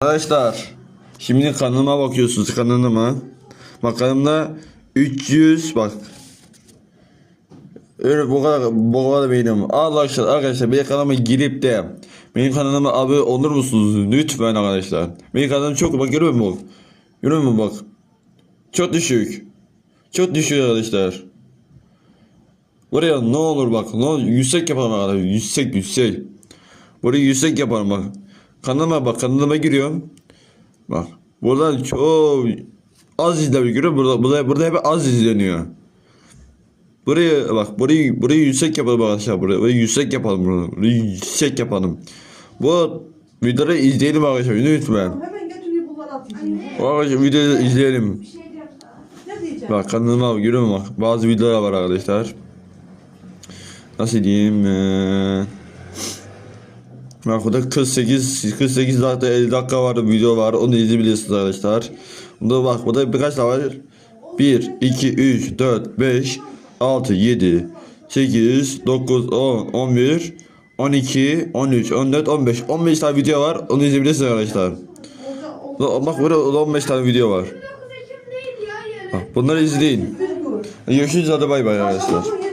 Arkadaşlar şimdi kanalıma bakıyorsunuz kanalıma. Bak kanalımda 300 bak. Öyle bu kadar bu kadar benim. Arkadaşlar arkadaşlar benim kanalıma girip de benim kanalıma abone olur musunuz? Lütfen arkadaşlar. Benim kanalım çok bak görüyor musun? Görüyor musun bak? Çok düşük. Çok düşük arkadaşlar. Buraya ne olur bak ne olur yüksek yapalım arkadaşlar yüksek yüksek. Burayı yüksek yapalım bak. Kanalıma bak kanalıma giriyorum. Bak buradan çok az izleniyor görüyor musun? Burada, burada, burada hep az izleniyor. Burayı bak burayı burayı yüksek yapalım arkadaşlar burayı, burayı yüksek yapalım burayı, burayı yüksek yapalım. Bu videoları izleyelim arkadaşlar lütfen. Hemen götürüyor bunları atayım. Arkadaşlar videoyu izleyelim. Ne diyeceğim? Bak kanalıma bak görüyor musun bak bazı videolar var arkadaşlar. Nasıl diyeyim? Ee... Burada 48 48 dakika 50 dakika var video var onu izleyebilirsiniz arkadaşlar. Bunda bak burada birkaç daha var. 1 2 3 4 5 6 7 8 9 10 11 12 13 14 15 15 tane video var onu izleyebilirsiniz arkadaşlar. Bak burada 15 tane video var. Bunları izleyin. Görüşürüz hadi bay bay arkadaşlar.